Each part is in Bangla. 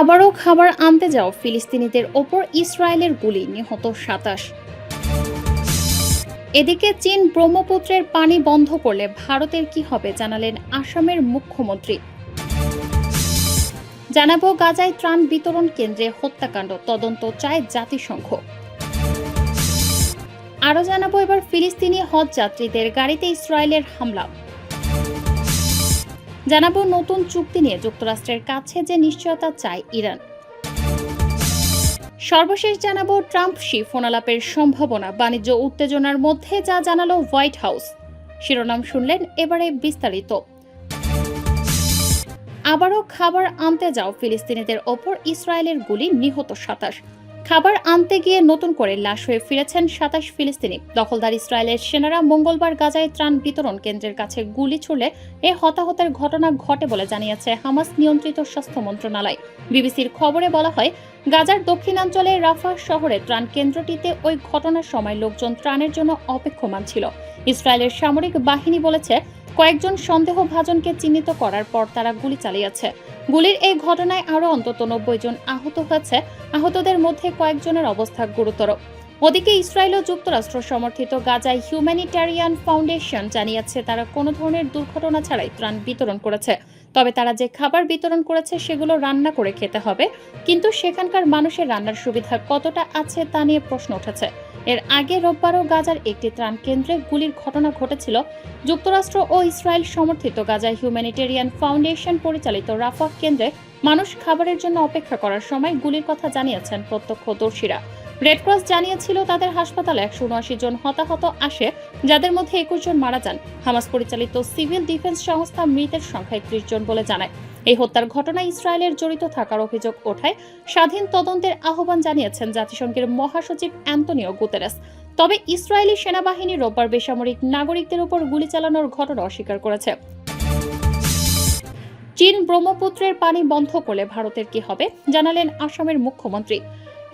আবারও খাবার আনতে যাও ফিলিস্তিনিদের ওপর ইসরায়েলের গুলি, নিহত সাতাশ। এদিকে চীন ব্রহ্মপুত্রের পানি বন্ধ করলে ভারতের কি হবে জানালেন আসামের মুখ্যমন্ত্রী। জানাব গাজায় ত্রাণ বিতরণ কেন্দ্রে হত্যাকাণ্ড, তদন্ত চায় জাতিসংঘ। আরও জানাব এবার ফিলিস্তিনি হজ যাত্রীদের গাড়িতে ইসরায়েলের হামলা। জানাব নতুন চুক্তি নিয়ে যুক্তরাষ্ট্রের কাছে যে নিশ্চয়তা চায় ইরান। সর্বশেষ জানাব ট্রাম্প শি ফোনালাপের সম্ভাবনা, বাণিজ্য উত্তেজনার মধ্যে যা জানালো হোয়াইট হাউস। শিরোনাম শুনলেন এবারে বিস্তারিত। আবারও খাবার আনতে যাও ফিলিস্তিনিদের ওপর ইসরায়েলের গুলি, নিহত সাতাশ। খাবার আনতে গিয়ে নতুন করে লাশ হয়ে ফিরেছেন সাতাশ ফিলিস্তিনি। দখলদার ইসরায়েলের সেনারা মঙ্গলবার গাজায় ত্রাণ বিতরণ কেন্দ্রের কাছে গুলি ছুড়লে এ হতাহতের ঘটনা ঘটে বলে জানিয়েছে হামাস নিয়ন্ত্রিত স্বাস্থ্য মন্ত্রণালয়। বিবিসির খবরে বলা হয়, গাজার দক্ষিণাঞ্চলে রাফা শহরে ত্রাণ কেন্দ্রটিতে ওই ঘটনার সময় লোকজন ত্রাণের জন্য অপেক্ষমান ছিল। ইসরায়েলের সামরিক বাহিনী বলেছে কয়েকজন সন্দেহভাজনকে চিহ্নিত করার পর তারা গুলি চালিয়েছে। গুলির এই ঘটনায় আরও অন্তত নব্বই জন আহত হয়েছে। আহতদের মধ্যে কয়েকজনের অবস্থা গুরুতর। ওদিকে ইসরায়েল ও যুক্তরাষ্ট্র সমর্থিত গাজায় হিউম্যানিটারিয়ান ফাউন্ডেশন জানিয়েছে তারা কোনো ধরনের দুর্ঘটনা ছাড়াই ত্রাণ বিতরণ করেছে। তবে তারা যে খাবার বিতরণ করেছে সেগুলো রান্না করে খেতে হবে। কিন্তু সেখানকার মানুষের রান্নার সুবিধা কতটা আছে তা নিয়ে প্রশ্ন উঠেছে। এর আগে রোববারও গাজার একটি ত্রাণ কেন্দ্রে গুলির ঘটনা ঘটেছিল। যুক্তরাষ্ট্র ও ইসরায়েল সমর্থিত গাজায় হিউম্যানিটেরিয়ান ফাউন্ডেশন পরিচালিত রাফা কেন্দ্রে মানুষ খাবারের জন্য অপেক্ষা করার সময় গুলির কথা জানিয়েছেন প্রত্যক্ষদর্শীরা। রেডক্রস জানিয়েছিল তাদের হাসপাতালে একশো উনআশি জন হতাহত আসে, যাদের মধ্যে একুশ জন মারা যান। হামাস পরিচালিত সিভিল ডিফেন্স সংস্থা মৃতের সংখ্যা একত্রিশ জন বলে জানায়। এই হত্যার ঘটনায় ইসরায়েলের জড়িত থাকার অভিযোগ ওঠায় স্বাধীন তদন্তের আহ্বান জানিয়েছেন জাতিসংঘের মহাসচিব অ্যান্তনিও গুতেরাস। তবে ইসরায়েলি সেনাবাহিনী রোববার বেসামরিক নাগরিকদের উপর গুলি চালানোর ঘটনা অস্বীকার করেছে। চীন ব্রহ্মপুত্রের পানি বন্ধ করলে ভারতের কি হবে, জানালেন আসামের মুখ্যমন্ত্রী।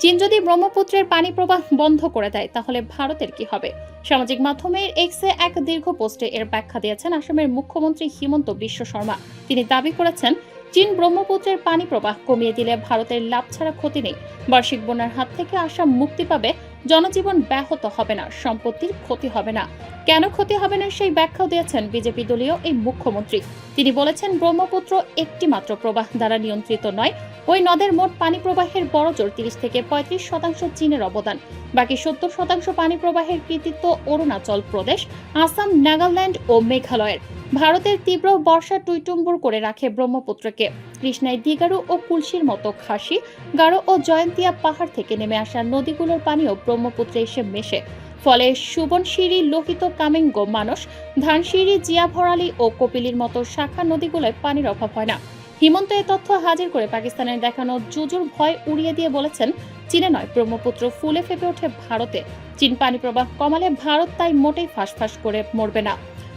চীন যদি ব্রহ্মপুত্রের পানি প্রবাহ বন্ধ করে দেয়, তাহলে ভারতের কি হবে? সামাজিক মাধ্যমে এক্সে এক দীর্ঘ পোস্টে এর ব্যাখ্যা দিয়েছেন আসামের মুখ্যমন্ত্রী হিমন্ত বিশ্ব শর্মা। তিনি দাবি করেছেন, চীন ব্রহ্মপুত্রের পানি প্রবাহ কমিয়ে দিলে ভারতের লাভ ছাড়া ক্ষতি নেই। বার্ষিক বন্যার হাত থেকে আসাম মুক্তি পাবে, জনজীবন ব্যাহত হবে না, সম্পত্তির ক্ষতি হবে না। কেন ক্ষতি হবে না সেই ব্যাখ্যাও দিয়েছেন বিজেপি দলীয় এই মুখ্যমন্ত্রী। তিনি বলেছেন, ব্রহ্মপুত্র একটি মাত্র প্রবাহ দ্বারা নিয়ন্ত্রিত নয় ওই নদের মোট পানি প্রবাহের বড় জোর, তিরিশ থেকে পঁয়ত্রিশ শতাংশ চীনের অবদান। বাকি সত্তর শতাংশ পানি প্রবাহের কৃতিত্ব অরুণাচল প্রদেশ, আসাম, নাগাল্যান্ড ও মেঘালয়ের। ভারতের তীব্র বর্ষা টুইটুম্বুর করে রাখে ব্রহ্মপুত্রকে। কৃষ্ণায় দিগারু ও কুলসির মতো খাসি গাঢ় ও জয়ন্তিয়া পাহাড় থেকে নেমে আসা নদীগুলোর পানিও ব্রহ্মপুত্রে এসে মেশে। ফলে সুবনশিরি, লোহিত কামেঙ্গ মানস ধানসিঁড়ি জিয়াভরালি ও কপিলির মতো শাখা নদীগুলোয় পানির অভাব হয় না। হিমন্ত এ তথ্য হাজির করে পাকিস্তানের দেখানো জুজুর ভয় উড়িয়ে দিয়ে বলেছেন, চীনে নয়, ব্রহ্মপুত্র ফুলে ফেপে ওঠে ভারতে। চীন পানি প্রবাহ কমালে ভারত তাই মোটেই ফাঁসফাঁস করে মরবে না।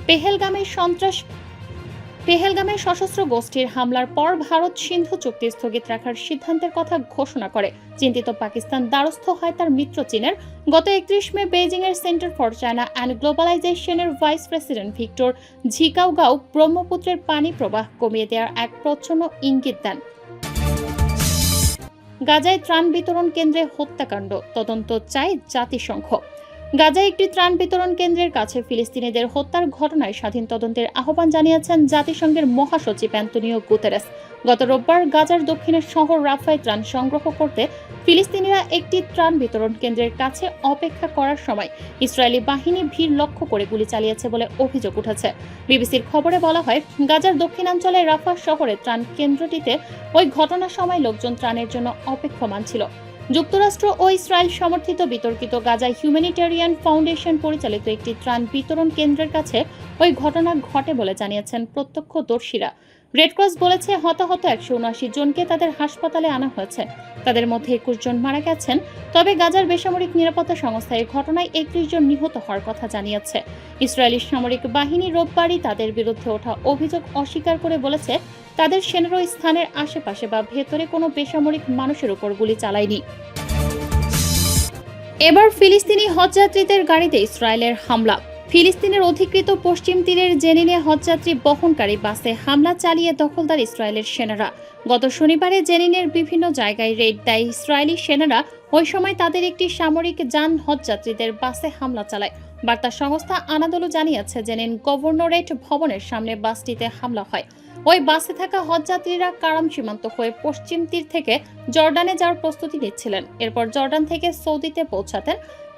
পেহেলগামে সন্ত্রাস পেহেলগামের সশস্ত্র গোষ্ঠীর হামলার পর ভারত সিন্ধু চুক্তি স্থগিত রাখার সিদ্ধান্তের কথা ঘোষণা করে। চিন্তিত পাকিস্তান দ্বারস্থ হয় তার মিত্র চীনের। গত একত্রিশ মে বেজিং এর সেন্টার ফর চায়না অ্যান্ড গ্লোবালাইজেশনের ভাইস প্রেসিডেন্ট ভিক্টর ঝিকাউগাও ব্রহ্মপুত্রের পানি প্রবাহ কমিয়ে দেওয়ার এক প্রচ্ছন্ন ইঙ্গিত দেন। গাজায় ত্রাণ বিতরণ কেন্দ্রে হত্যাকাণ্ড। তদন্ত চায় জাতিসংঘ। গাজায় একটি ত্রাণ বিতরণ কেন্দ্রের কাছে ফিলিস্তিনিদের হত্যার ঘটনায় স্বাধীন তদন্তের আহ্বান জানিয়েছেন জাতিসংঘের মহাসচিব অ্যান্তনিও গুতেরেস। গত রোববার গাজার দক্ষিণের শহর রাফায় ত্রাণ সংগ্রহ করতে ফিলিস্তিনিরা একটি ত্রাণ বিতরণ কেন্দ্রের কাছে অপেক্ষা করার সময় ইসরায়েলি বাহিনী ভিড় লক্ষ্য করে গুলি চালিয়েছে বলে অভিযোগ উঠেছে। বিবিসির খবরে বলা হয়, গাজার দক্ষিণাঞ্চলে রাফা শহরে ত্রাণ কেন্দ্রটিতে ওই ঘটনার সময় লোকজন ত্রাণের জন্য অপেক্ষমান ছিল। যুক্তরাষ্ট্র ও ইসরায়েল সমর্থিত বিতর্কিত গাজায় হিউম্যানিটেরিয়ান ফাউন্ডেশন পরিচালিত একটি ত্রাণ বিতরণ কেন্দ্রের কাছে ওই ঘটনা ঘটে বলে জানিয়েছেন প্রত্যক্ষদর্শীরা। রেডক্রস বলেছে হতাহত একশো উনআশি জনকে তাদের হাসপাতালে আনা হয়েছে। তাদের মধ্যে একুশ জন মারা গেছেন, তবে গাজার বেসামরিক নিরাপত্তা সংস্থা এই ঘটনায় একত্রিশ জন নিহত হওয়ার কথা জানিয়েছে। ইসরায়েলি সামরিক বাহিনী রোববারই তাদের বিরুদ্ধে ওঠা অভিযোগ অস্বীকার করে বলেছে, তাদের সেনারা স্থানের আশেপাশে বা ভেতরে কোনো বেসামরিক মানুষের উপর গুলি চালায়নি। এবার ফিলিস্তিনি হজযাত্রীদের গাড়িতে ইসরায়েলের হামলা। ফিলিস্তিনের অধিকৃত পশ্চিম তীরের জেনিনে হজযাত্রী বহনকারী বাসে হামলা চালিয়ে দখলদার ইসরায়েলের সেনারা। গত শনিবারে জেনিনের বিভিন্ন জায়গায় রেড দেয় ইসরায়েলি সেনারা। ওই সময় তাদের একটি সামরিক যান হজযাত্রীদের বাসে হামলা চালায়। বার্তা সংস্থা আনাদলু জানিয়েছে, জেনিন গভর্নরেট ভবনের সামনে বাসটিতে হামলা হয়। ওই বাসে থাকা হজযাত্রীরা কারাম সীমান্ত হয়ে পশ্চিম তীর থেকে জর্ডানে যাওয়ার প্রস্তুতি নিচ্ছিলেন। এরপর জর্ডান থেকে সৌদিতে পৌঁছাতেন।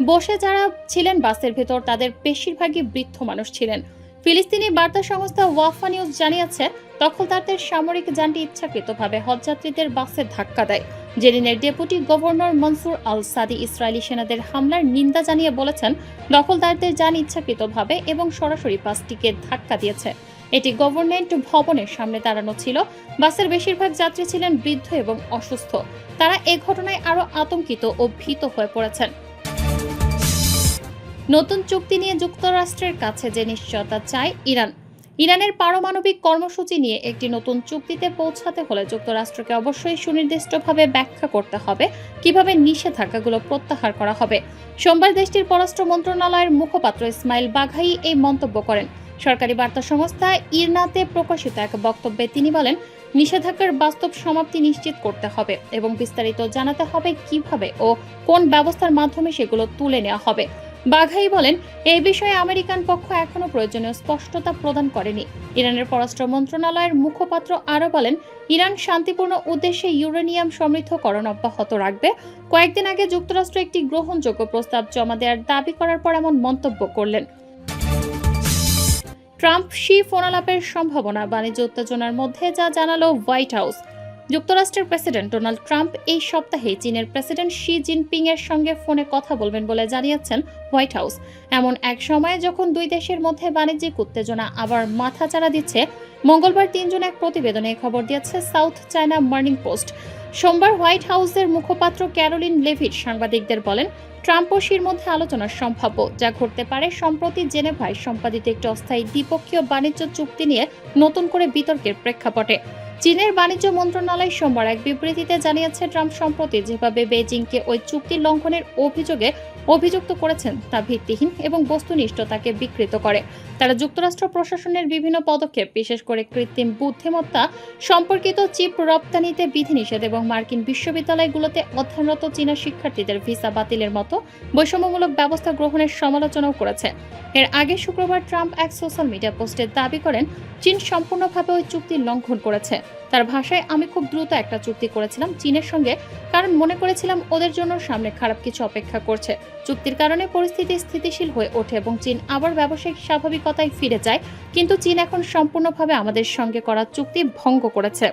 বসে যারা ছিলেন বাসের ভেতর, তাদের বেশিরভাগই বৃদ্ধ মানুষ ছিলেন। ফিলিস্তিনি বার্তা সংস্থা ওয়াফা নিউজ জানিয়েছে দখলদারদের সামরিক যানটি ইচ্ছাকৃতভাবে হজযাত্রীদের বাসে ধাক্কা দেয়। জেরিনের deputy governor Mansour al Saadi Israeli সেনাদের হামলার নিন্দা জানিয়ে বলেছেন দখলদারদের যান ইচ্ছাকৃতভাবে এবং সরাসরি বাসটিকে ধাক্কা দিয়েছে। এটি গভর্নমেন্ট ভবনের সামনে দাঁড়ানো ছিল। বাসের বেশিরভাগ যাত্রী ছিলেন বৃদ্ধ এবং অসুস্থ। তারা এ ঘটনায় আরও আতঙ্কিত ও ভীত হয়ে পড়েছেন। নতুন চুক্তি নিয়ে যুক্তরাষ্ট্রের কাছে যে নিশ্চয়তা চায় ইরান। ইরানের পারমাণবিক কর্মসূচি নিয়ে একটি নতুন চুক্তিতে পৌঁছাতে হলে যুক্তরাষ্ট্রকে অবশ্যই সুনির্দিষ্টভাবে ব্যাখ্যা করতে হবে, কীভাবে নিষেধাজ্ঞাগুলো প্রত্যাহার করা হবে। সোমবার দেশটির পররাষ্ট্র মন্ত্রণালয়ের মুখপাত্র ইসমাইল বাঘাই এই মন্তব্য করেন। সরকারি বার্তা সংস্থা ইরনাতে প্রকাশিত এক বক্তব্যে তিনি বলেন, নিষেধাজ্ঞার বাস্তব সমাপ্তি নিশ্চিত করতে হবে এবং বিস্তারিত জানাতে হবে কীভাবে ও কোন ব্যবস্থার মাধ্যমে সেগুলো তুলে নেওয়া হবে। বাঘাই বলেন, এই বিষয়ে আমেরিকান পক্ষ এখনও প্রয়োজনীয় স্পষ্টতা প্রদান করেনি। ইরানের পররাষ্ট্র মন্ত্রণালয়ের মুখপাত্র আরও বলেন, ইরান শান্তিপূর্ণ উদ্দেশ্যে ইউরেনিয়াম সমৃদ্ধকরণ অব্যাহত রাখবে। কয়েকদিন আগে যুক্তরাষ্ট্র একটি গ্রহণযোগ্য প্রস্তাব জমা দেওয়ার দাবি করার পর এমন মন্তব্য করলেন। ট্রাম্প শি ফোনালাপের সম্ভাবনা বাণিজ্য উত্তেজনার মধ্যে যা জানালো হোয়াইট হাউস। যুক্তরাষ্ট্রের প্রেসিডেন্ট ডোনাল্ড ট্রাম্প এই সপ্তাহে চীনের প্রেসিডেন্ট শি জিনপিং এর সঙ্গে ফোনে কথা বলবেন বলে জানিয়েছেন হোয়াইট হাউস। এমন এক সময়ে যখন দুই দেশের মধ্যে বাণিজ্যিক উত্তেজনা আবার মাথাচাড়া দিচ্ছে, মঙ্গলবার তিনজন এক প্রতিবেদনে খবর দিয়েছে সাউথ চায়না মর্নিং পোস্ট। সোমবার হোয়াইট হাউসের মুখপাত্র ক্যারোলিন লেভিট সাংবাদিকদের বলেন, ট্রাম্প ও শির মধ্যে আলোচনা সম্ভাব্য, যা ঘটতে পারে সম্প্রতি জেনেভায় সম্পাদিত একটি অস্থায়ী দ্বিপক্ষীয় বাণিজ্য চুক্তি নিয়ে নতুন করে বিতর্কের প্রেক্ষাপটে। চীনের বাণিজ্য মন্ত্রণালয় সোমবার এক বিবৃতিতে জানিয়েছে, ট্রাম্প সম্প্রতি যেভাবে বেজিংকে ওই চুক্তি লঙ্ঘনের অভিযোগে অভিযুক্ত করেছেন, তা ভিত্তিহীন এবং বস্তুনিষ্ঠ তাকে বিকৃত করে। তারা যুক্তরাষ্ট্র প্রশাসনের বিভিন্ন পদক্ষেপ, বিশেষ করে কৃত্রিম বুদ্ধিমত্তা সম্পর্কিত চিপ রপ্তানিতে বিধিনিষেধ এবং মার্কিন বিশ্ববিদ্যালয়গুলোতে অধ্যয়নরত চীনা শিক্ষার্থীদের ভিসা বাতিলের মতো বৈষম্যমূলক ব্যবস্থা গ্রহণের সমালোচনাও করেছে। এর আগে শুক্রবার ট্রাম্প এক সোশ্যাল মিডিয়া পোস্টে দাবি করেন, চীন সম্পূর্ণভাবে ওই চুক্তি লঙ্ঘন করেছে। তার ভাষায় আমি খুব দ্রুত একটা চুক্তি করেছিলাম চীনের সঙ্গে, কারণ মনে করেছিলাম ওদের জন্য সামনে খারাপ কিছু অপেক্ষা করছে। চুক্তির কারণে পরিস্থিতি স্থিতিশীল হয়ে ওঠে এবং চীন আবার ব্যবসায়িক স্বাভাবিকতায় ফিরে যায়, কিন্তু চীন এখন সম্পূর্ণভাবে আমাদের সঙ্গে করা চুক্তি ভঙ্গ করেছে।